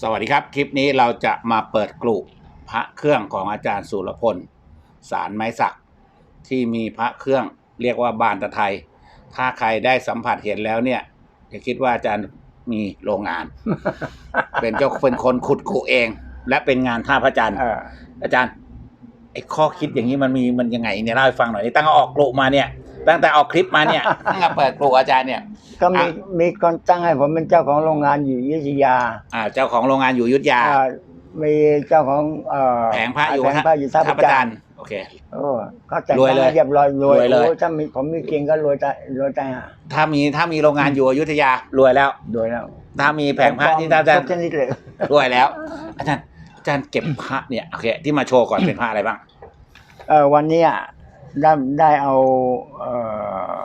สวัสดีครับ คลิปนี้เราจะมาเปิดกลุ่พระเครื่องของอาจารย์สุรพล สารไม้สัก ที่มีพระเครื่องเรียกว่าบานตะไทย ถ้าใครได้สัมผัสเห็นแล้วเนี่ยจะคิดว่าอาจารย์มีโรงงาน เป็นเจ้าเป็นคนขุดกุเอง และเป็นงานท่าพระจันทร์เอออาจารย์ไอ้ข้อคิดอย่างนี้มันมีมันยังไงเนี่ยเล่าให้ฟังหน่อยนี่ตั้งแต่ออกกลุ่มาเนี่ย ตั้งแต่ออกคลิปมาเนี่ยตั้งแต่เปิดกลุ่อาจารย์เนี่ย ก็มีอะมีคนตั้งให้ผมเป็นเจ้าของโรงงานอยู่อยุธยา อ่า เจ้าของโรงงานอยู่อยุทธยาอ่ามีเจ้าของเอ่อแผงพระอยู่แผงพระอยู่ท่าท่าพพระระจัจันนททร์ร์โอเคโอ้เขาแต่งรวยเลยตั้งให้เรียบร้อยรวยรวยเลยโอ้ถ้ามีผมมีจริงก็รวยใจรวยใจหาถ้ามีถ้ามีโรงงานอยู่อยุธยารวยแล้วรวยแล้วถ้ามีแผงพระที่ท่าพระจันททุกชร์นิดเลยรวยแล้ว อาจารย์อาจารย์เก็บพระเนี่ยโอเคที่มาโชว์ก่อนเป็นพระอะไรบ้างเออวันเนี้ย ได้ได้เอาเอ่อ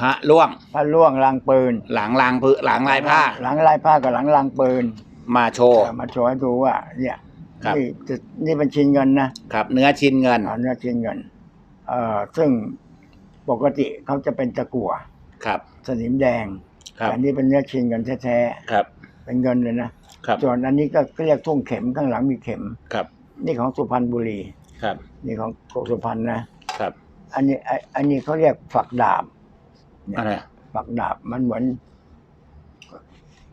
พระล่วง พระล่วงลางปืน หลังลางพืหลังลายผ้า หลังลายผ้ากับหลังลางปืนมาโชว์ เอามาโชว์ให้ดูว่า เนี่ยครับ นี่จะนี่เป็นชิ้นเงินนะครับ เนื้อชิ้นเงินเอาเนื้อชิ้นเงิน เอ่อซึ่งปกติเขาจะเป็นตะกั่วครับ สนิมแดงครับ แต่อันนี้เป็นเนื้อชิ้นเงินแท้ครับ ๆเป็นเงินเลยนะครับ ส่วนอันนี้ก็เรียกทุ่งเข็มข้างหลังมีเข็ม ครับ นี่ของสุพรรณบุรี ครับ นี่ของสุพรรณนะครับ อันนี้ไอ้อันนี้เขาเรียกฝักดาบเนี่ยอะไรฝักดาบมันเหมือน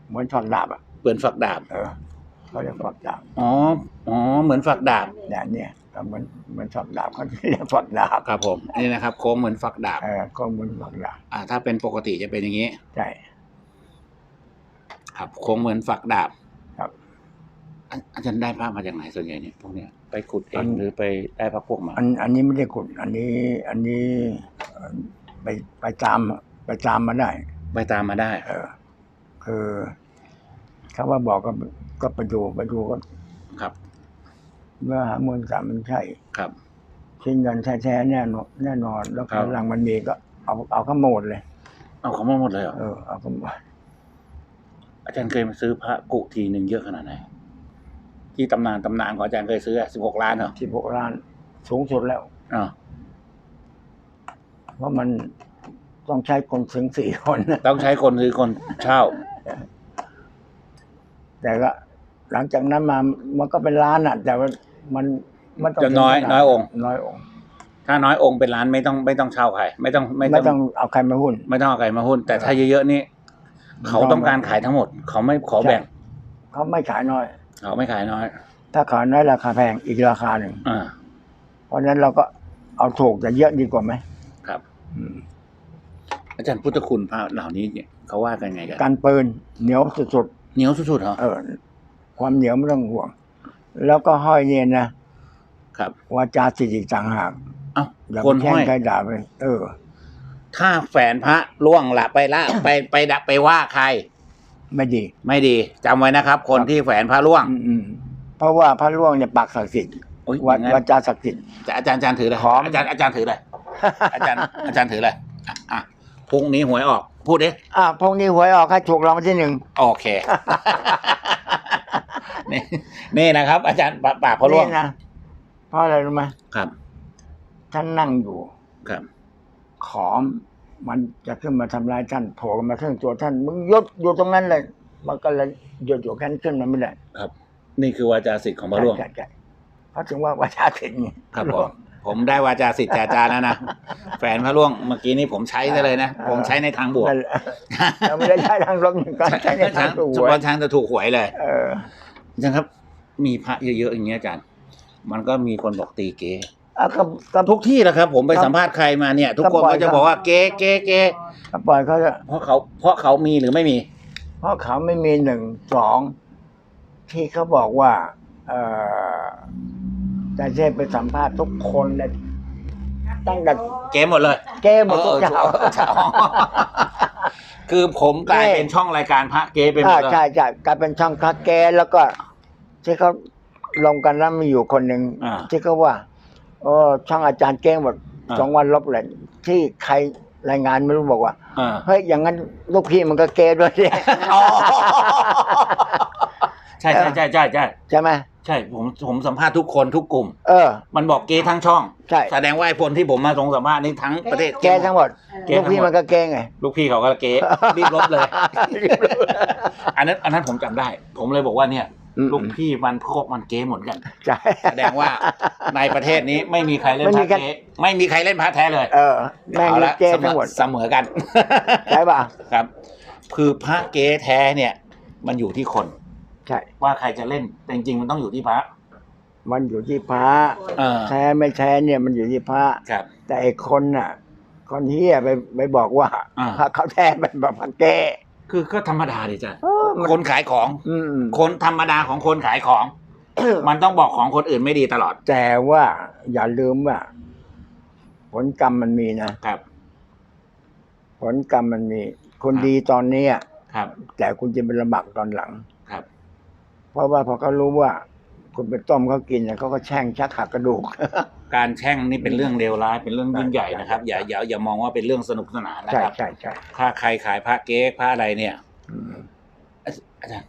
เหมือนฝักดาบอะเปือนฝักดาบ เออเขาเรียกฝักดาบอ๋อ อ๋อ เหมือนฝักดาบ เนี่ยเนี่ยเหมือนเหมือนฝักดาบเขาเรียกฝักดาบครับผม นี่นะครับโค้งเหมือนฝักดาบ เออก็เหมือนฝักดาบอ่า ถ้าเป็นปกติจะเป็นอย่างนี้ ใช่ ครับโค้งเหมือนฝักดาบครับ อาอาจารย์ได้ภาพมาจากไหนส่วนใหญ่เนี่ยพวกเนี้ยไปขุดเองหรือไปได้พระพวกมาอันอันนี้ไม่ได้ขุด อันนี้ อันนี้เอ่อไปไปตามไปตามมาได้ ไปตามมาได้ เออ คือเขาว่าบอกก็ก็ไปดูไปดูก็ครับเมื่อหามวลสารมันใช่ครับชิ้นเงินแท้ๆแน่นอนแน่นอน แล้วครับกำลังมันมีก็เอาเอาเข้าหมดเลย เอาเขามาหมดเลยเหรอเออเอาเข้าหมดอาจารย์เคยมาซื้อพระกุทีหนึ่งเยอะขนาดไหน ที่ตำนานตำนานของอาจารย์เคยซื้อสิบหกล้านเหรอสิบหกล้าน สูงสุดแล้วอ๋อเพราะมันต้องใช้คนถึงสี่คนนะต้องใช้คนซื้อคนเช่า แต่ก็หลังจากนั้นมามันก็เป็นล้านอะ แต่ว่ามันมันต้องจะน้อยถึขดน้อยองค์ น้อยองค์ ถ้าน้อยองค์เป็นล้านไม่ต้องไม่ต้องเช่าใครไม่ต้องไม่ไม่ต้ต้อองงเอาใครมาหุ้น ไม่ต้องเอาใครมาหุ้น แต่ถ้าเยอะๆนี่เขาต้องการขายทั้งหมด เขาไม่ขอแบ่ง เขาไม่ขายน้อย เขาไม่ขายน้อย ถ้าขายน้อยราคาแพงอีกราคาหนึ่งอ่าเพราะฉะนั้นเราก็เอาถูกแต่เยอะดีกว่าไหมครับ อืมอาจารย์พุทธคุณพระเหล่านี้เนี่ยเขาว่ากันไงกันการปืนเหนียวสุดเหนียวสุดๆเหรอๆเออความเหนียวไม่ต้องห่วง แล้วก็ห้อยเนี่ยนะครับ วาจาสิทธิต่างหากเอ้าอย่าคนไปแช่ห้งอยใครด่าไปเออ ถ้าแฝนพระล่วงละไปละ ไปไปดะไปว่าใคร ไม่ดี ไม่ดีจำไว้นะครับ คนครับที่แฝนพระล่วง อืมอืมเพราะว่าพระร่วงเนี่ยปากศักดิ์สิทธิ์โอ้ยวาอย่างนั้นวาจาศักดิ์สิทธิ์ จะอาจารย์อาจารย์ถือเลยหอม อาจารย์อาจารย์ถือเลยอาจารย์อาจารย์ถือเลยอะอะพรุ่งนี้หวยออก พูดดิอะพวกนี้หวยออกให้ถูกรางวัลที่หนึ่งโอเคนี่นี่นะครับ อาจารย์ปากปากพระล่วงนี่นะเพราะอะไรรู้ไหมครับ ท่านนั่งอยู่ ครับ ขอม มันจะขึ้นมาทำร้ายท่านโผล่มาขึ้นตัวท่านมึงยศอยู่ตรงนั้นเลยมันก็เลยหยุดอยู่แค่นั้นขึ้นมาไม่ได้ครับ นี่คือวาจาสิทธิ์ของพระล่วงใช่ใช่เพราะถึงว่าวาจาสิทธิ์ไงครับผมผมได้วาจาสิทธิ์จากอาจารย์แล้วนะแฟนพระล่วงเมื่อกี้นี้ผมใช้ซะเลยนะ ผมใช้ในทางบวกนั่นแหละเราไม่ได้ใช้ทางลบอย่างการใช้ในทางตัวเฉพาะทางจะถูกหวยเลย เอออาจารย์ครับ มีพระเยอะๆอย่างเงี้ยอาจารย์ มันก็มีคนบอกตีเก๊ อะก็ก็ทุกที่แหละครับ ผมไปครับสัมภาษณ์ใครมาเนี่ย ทุกคนก็ปล่อยก็จะบอกว่าเก๊เก๊เก๊ก็ปล่อยเขาจะเพราะเขาเพราะเขามีหรือไม่มี เพราะเขาไม่มีหนึ่งสองที่เขาบอกว่า เออจะเช่ไปสัมภาษณ์ทุกคนเลยตั้งแต่เก๊หมดเลย เก้หมดทุกเออเจ้าเออเจ้าคือผมกลายเป็นช่องรายการพระเก๊ไปหมอ่าดเลยใช่ใช่กลายเป็นช่องคักแกแล้วก็ที่เขาลงกันแล้วมีอยู่คนหนึ่งอ่าที่เขาว่า โอ้ช่องอาจารย์เก้งหมดอ่า สองวันลบเลยที่ใครรายงานไม่รู้บอกว่า อ่าเฮ้ย อย่างนั้นลูกพี่มันก็เก้ด้วยสิอ๋อใช่ใช่ใช่ใช่ใช่ ใช่ไหมใช่ ผมผมสัมภาษณ์ทุกคนทุกกลุ่ม เออ มันบอกเก๊ทั้งช่อง ใช่ แสดงว่าไอ้คนที่ผมมาส่งสัมภาษณ์นี่ทั้งประเทศ แกทั้งหมด แกลูทั้กงหมด พี่มันก็แกไง ลูกพี่เขาก็เก๊รีบลบเลย อันนั้นอันนั้นผมจำได้ ผมเลยบอกว่าเนี่ยอืม ลูกพี่มันพวกมันเก๊หมดกันใช่แสดงว่าในประเทศนี้ไม่มีใครเล่นไม่พมีระใครเก๊ไม่มีใครเล่นพระแท้เลย เออแม่งเอานี่ละแกเสมทั้งอหมดเสมอกันใช่ป่ะครับ คือพระเก๊แท้เนี่ย มันอยู่ที่คนใช่ว่าใครจะเล่นแต่จริงๆมันต้องอยู่ที่พระ มันอยู่ที่พระเออแท้ไม่แท้เนี่ยมันอยู่ที่พระครับ แต่ไอ้คนน่ะ คนเฮียไปไปบอกว่าอ่าพระเขาแท้เป็นแบบพระแก คือก็ธรรมดาดิจ้ะเออมันคนขายของ อืมคนธรรมดาของคนขายของ มันต้องบอกของคนอื่นไม่ดีตลอดแต่ว่าอย่าลืมว่า ผลกรรมมันมีนะ ครับ ผลกรรมมันมี คนครับ ดีตอนเนี้ยครับ แต่คุณจะเป็นลำบากตอนหลังครับ เพราะว่าพอเขารู้ว่า คุณไปต้มเขากินเนี่ยเขาก็แช่งชักหักกระดูก การแช่งนี่เป็นเรื่องเลวร้ายเป็นเรื่องยิ่งใหญ่นะครับใช่อย่าอย่าอย่ามองว่าเป็นเรื่องสนุกสนานนะใช่ครับใช่ใช่ถ้าใครขายพระเก๊พระอะไรเนี่ยอืมอาอาจารย์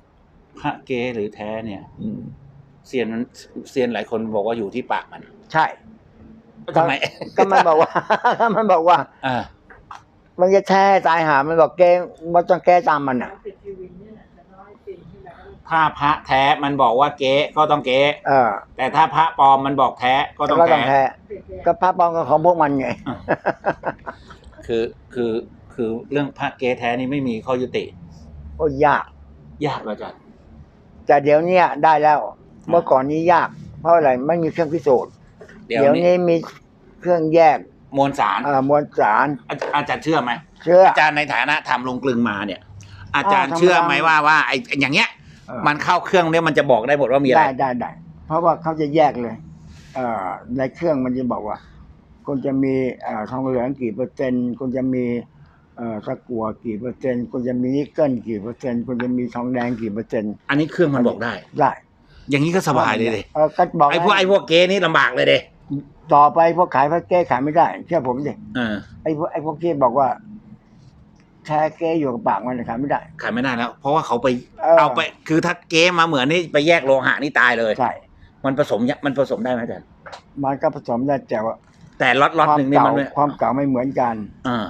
พระเก๊หรือแท้เนี่ยอืมเซียนมันเซียนหลายคนบอกว่าอยู่ที่ปากมัน ใช่ทำไมก็มันบอกว่า มันบอกว่าอ่ามันจะแช่ตายหา มันบอกแกมันต้องแก้ตามมันอะ ถ้าพระแท้มันบอกว่าเก๊ก็ต้องเก๊เออแต่ถ้าพระปลอมมันบอกแท้ก็ต้องก็ต้องแท้ แท้ก็พระปองก็ของพวกมันไง คือคือคือเรื่องพระเก๊แท้นี่ไม่มีข้อยุติโอ้ยาก ยากเหรออาจารย์แต่เดี๋ยวเนี้ยได้แล้ว เมื่อก่อนนี้ยาก เพราะอะไรไม่มีเครื่องพิสูจน์เดี๋ยวเดี๋ยวนี้นี้มีเครื่องแยกมวลสารเอ่อมวลสารอาจอาจารย์เชื่อไหมเชื่อ อาจารย์ในฐานะทำลงกลึงมาเนี่ย อาจารย์อ่าเชื่อไหมธรรมดาว่าว่าไอ้อย่างเงี้ยเออ มันเข้าเครื่องเนี่ยมันจะบอกได้หมดว่ามีอะไร ได้ได้ได้เพราะว่าเขาจะแยกเลยเอ่อในเครื่องมันจะบอกว่าคุณจะมีเอ่อทองเหลืองกี่เปอร์เซ็นต์คุณจะมีเอ่อตะกั่วกี่เปอร์เซ็นต์คุณจะมีนิกเกิลกี่เปอร์เซ็นต์คุณจะมีทองแดงกี่เปอร์เซ็นต์อันนี้เครื่องมันบอกได้ ได้อย่างนี้ก็สบายเลยเดเออก็บอกไอ้พวกไอ้พวกเก๊นี่ลำบากเลยเดต่อไปพวกขายพระเก้ขายไม่ได้เชื่อผมสิเออไอ้พวกไอ้พวกที่บอกว่า แท้เก้อยู่กับปากมันขายไม่ได้ ขายไม่ได้แล้ว เพราะว่าเขาไปเออ เอาไป คือถ้าเก๊มาเหมือนนี่ไปแยกโลหะนี่ตายเลย ใช่ มันผสมยมันผสมได้ไหมอาจารย์มันก็ผสมได้แต่ว่าแต่ล็อตล็อตความหนึ่งนี่เก่ามันไม่ความเก่าไม่เหมือนกันเออ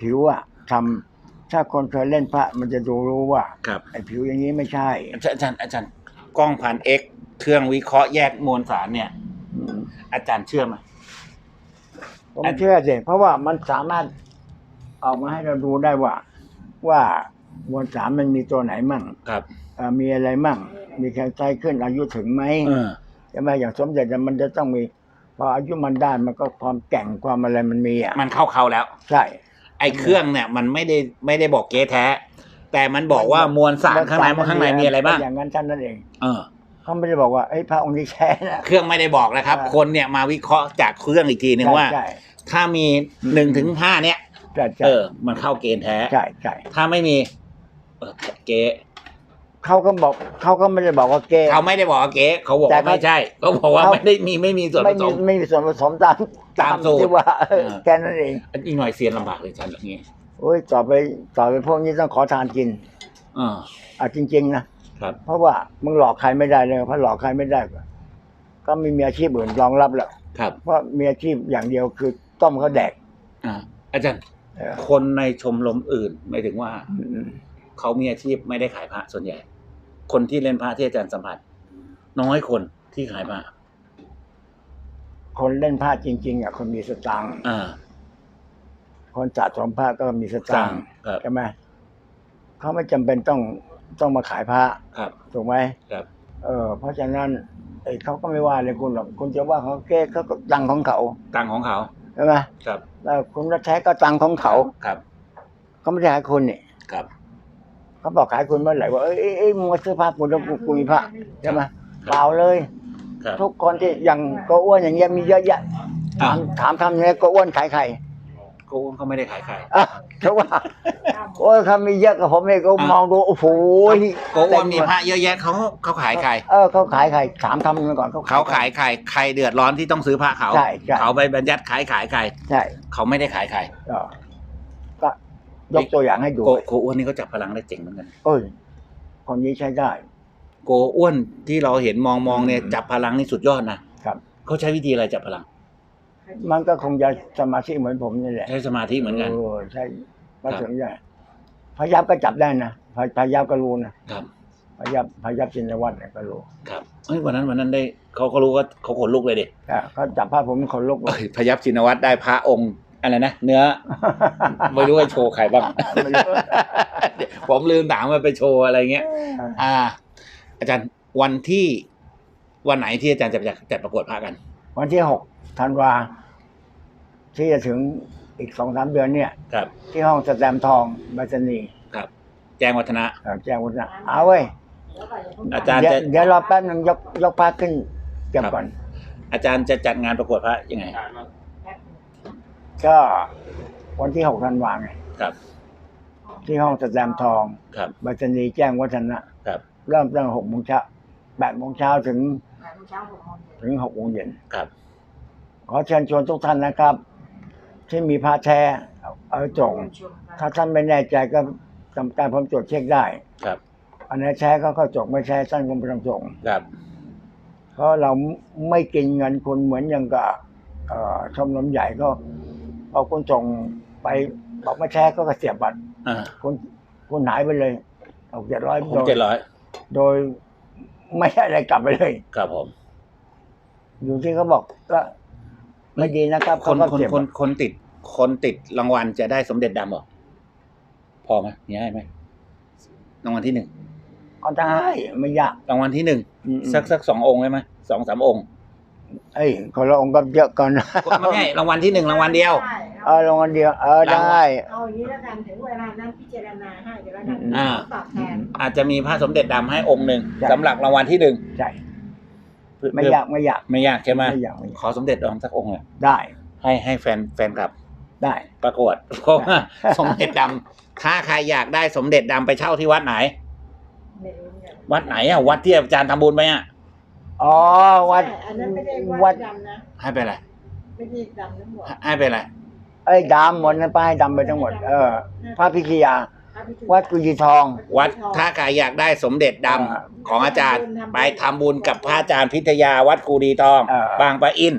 ผิวอะทำถ้าคนเคยเล่นพระมันจะดูรู้ว่าครับ ไอ้ผิวอย่างนี้ไม่ใช่อาจารย์อาจารย์อาจารย์กล้องพันเอ็กเครื่องวิเคราะห์แยกมวลสารเนี่ย อืมอาจารย์เชื่อไหมผมอันเชื่อสิเพราะว่ามันสามารถ ออกมาให้เราดูได้ว่า ว่ามวลสารมันมีตัวไหนมั่งครับ เอ่อมีอะไรมั่ง มีแคลไซขึ้นอายุถึงไหมเออ ใช่ไหมอย่างสมเด็จเนี่ยมันจะต้องมี พออายุมันได้มันก็ความแก่งความอะไรมันมีอะมันเข้าเขาแล้ว ใช่ ไอ้เครื่องเนี่ยมันไม่ได้ไม่ได้บอกเก๊แท้ แต่มันบอกว่ามวลสารข้างในข้างในมีอะไรบ้าง อย่างนั้นท่านนั่นเอง เออ เขาไม่ได้บอกว่าไอ้ยพระองค์นี้แช่นะ เครื่องไม่ได้บอกนะครับเออคนเนี่ยมาวิเคราะห์จากเครื่องอีกทีหนึ่งว่า ใช่ ถ้ามีหนึ่งถึงห้าเนี่ย ใช่ใช่ เออ มันเข้าเกณฑ์แท้ ใช่ใช่ถ้าไม่มีเออเก๊เขาก็บอกเขาก็ไม่ได้บอกว่าเกย์ เขาไม่ได้บอกว่าเก๊เขาบอกแต่ว่าเขาไม่ใช่เขาบอกว่าเขา ไม่ได้มีไม่มีส่วนผไม่สมีม ไม่มีส่วนผสมตามตามสูตรที่ว่าเออเออแค่นั้นเองอีกหน่อยเซียนลำบากเลยอาจารย์อย่างนี้โอ้ยต่อไปต่อไปพวกนี้ต้องขอทานกินเอออะจริง ๆ นะ ครับ เพราะว่ามึงหลอกใครไม่ได้เลยเพราะหลอกใครไม่ได้ก็ก็ไม่มีอาชีพอื่นรองรับแล้วครับเพราะมีอาชีพอย่างเดียวคือต้มเขาแดก อ่าอาจารย์เออ คนในชมรมอื่นหมายถึงว่าอืมเขามีอาชีพไม่ได้ขายพระส่วนใหญ่ คนที่เล่นพระที่อาจารย์สัมผัส น้อยคนที่ขายพระคนเล่นผ้าจริง ๆอะคนมีสตางค์อ่าคนสะสมผ้าก็มีสตางค์ครับใช่ไหมเขาไม่จำเป็นต้องต้องมาขายผ้าครับถูกไหมครับ เออเพราะฉะนั้นไอ้เขาก็ไม่ว่าเลยคุณหรอกคุณจะว่าเขาเก้เขาก็ตังค์ของเขาตังค์ของเขา ใช่ไหมครับแล้วคุณรัแท้ก็ตังค์ของเขาครับเขาไม่ได้ขายคุณนี่ครับ เขาบอกขายคุณเมื่อไหร่ว่าเอ้ยเอ้ยเอ้ยมึงมาซื้อผ้ากูแล้วกูกูมีผ้าใช่ไหมเปล่าเลย ครับ ทุกคนที่อย่างโกอ้วนอย่างเงี้ยมีเยอะแยะถามถามทำเนี้ยโกอ้วนขายใคร โกูเขาไม่ได้ขายใครอะถูกว่าโอ้ยเขามีเยอะกับผมเองก็อะมองดูโอ้โหโกอ้วนมีพระเยอะแยะเขาเขาขายใครเออเขาขายใครถามทำกันก่อนเขาเขาขายใครใครเดือดร้อนที่ต้องซื้อพระเขาใช่ใช่เขาไปบัญญัติขายขายใครใช่เขาไม่ได้ขายใครเออก็ยกตัวอย่างให้ดูโกโกอ้วนนี่เขาจับพลังได้เจ๋งเหมือนกันเอ้ยคนนี้ใช้ได้โกอ้วนที่เราเห็นมองมองๆเนี่ยจับพลังนี่สุดยอดนะครับเขาใช้วิธีอะไรจับพลัง มันก็คงจะสมาธิเหมือนผมนี่แหละใช้สมาธิเหมือนกันเออใช่ก็ครับถึงจะพยับก็จับได้นะพพยับก็รู้นะครับ พยับพยับจินวัตรเนี่ยก็รู้ครับเฮ้ยวันนั้นวันนั้นได้เขาก็รู้ว่าเขาขนลุกเลยดิอะเขาจับผ้าผมขนลุกเลเอ้ยยพยับชินวัตรได้พระองค์อะไรนะเนื้อ ไม่รู้ว่าโชว์ใครบ้าง ไม่รู้ผมลืมถามว่าไปโชว์อะไรเงี้ย อ่า อาจารย์วันที่วันไหนที่อาจารย์จะจัดจัดประกวดพระกัน วันที่หก ธันวา ที่จะถึงอีกสองสามเดือนเนี่ย ครับ ที่ห้องสแตมป์ทองบัชนีย์ครับ แจ้งวัฒนะเอ่อแจ้งวัฒนะเอาเว้ยอาจารย์เดี๋ยวจะ เดี๋ยวรอแป๊บนึงยกยกผ้าขึ้นเก็บครับก่อน อาจารย์จะจัดงานประกวดพระยังไง ก็วันที่หกธันวาไงครับ ที่ห้องสแตมป์ทองครับ บัชนีย์แจ้งวัฒนะครับ เริ่มตั้งหกโมงเช้าแปดโมงเช้าถึง ถึงหกโมงเย็นครับ ขอเชิญชวนทุกท่านนะครับ ที่มีพระแท้เอาเอาส่ง ถ้าท่านไม่แน่ใจก็ทำการผมตรวจเช็คได้ ครับ อันไหนแท้ก็เข้าจกไม่แท้ท่านก็ไม่ต้องส่ง ครับ เพราะเราไม่กินเงินคุณเหมือนอย่างกับเอ่อชมรมใหญ่ก็พอคุณส่งไปบอกไม่แท้ก็เสียบบัตรอ่าคุณคุณหายไปเลยเอาเจ็ดร้อยผมเจ็ดร้อยโดยไม่ได้อะไรกลับไปเลย ครับผม อยู่ที่เขาบอกก็ ไม่ดีนะครับคนเขาก็คนเสียบคนคนติด คนติดรางวัลจะได้สมเด็จดำเหรอพอไหมมีให้ไหมรางวัลที่หนึ่งก็ได้ไม่ยากรางวัลที่หนึ่งอืมสักสักสององค์ได้ไหมสองสามองค์เอ้ยคนละองค์ก็เยอะก่อนนะไม่ใช่รางวัลที่หนึ่งรางวัลเดียวเออลงอันเดียวเออได้ เอาอย่างนี้แล้วกันถึงเวลานั้นพิจารณาให้เดี๋ยวเราอ่า ตอบแทนอาจจะมีพระสมเด็จดำให้องค์หนึ่งใช่ สำหรับรางวัลที่หนึ่งใช่ ไม่ยากไม่ยากไม่ยากใช่ไหมไม่ยากไม่ยากขอสมเด็จดำสักองค์เลยได้ ให้ให้แฟนแฟนคลับได้ประกวดเพราะว่าสมเด็จดำถ้าใครอยากได้สมเด็จดำไปเช่าที่วัดไหนไม่รู้เนี่ยวัดไหนอะวัดที่อาจารย์ทำบุญไปอะอ๋อวัดใช่อันนั้นไม่ได้วัวัดดดำนะให้ไปอะไรไม่ได้ดำทั้งหมดให้ไปอะไรไอ้ยดำหมดนะป้ายดำไปทั้งหมด เออพระพิคยา วัดกุยีทอง วัดถ้าใครอยากได้สมเด็จดำอ่าของอาจารย์ ไปทำบุญกับพระอาจารย์พิทยาวัดกูดีทอง อ่า บางปะอิน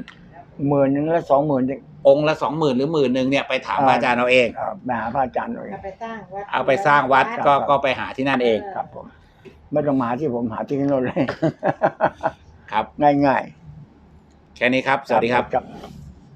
หมื่นหนึ่งและสองหมื่นองค์ละสองหมื่นหรือหมื่นหนึ่งเนี่ยไปถามพระอาจารย์เอาเองเออไปหาพระอาจารย์หน่อยเอาไปสร้างวัดเอาไปสร้างวัดก็ก็ไปหาที่นั่นเองครับผมไม่ต้องมาหาที่ผมหาที่โน่นเลย ครับ ง่ายแค่นี้ครับๆสวัสดีครับ ครับ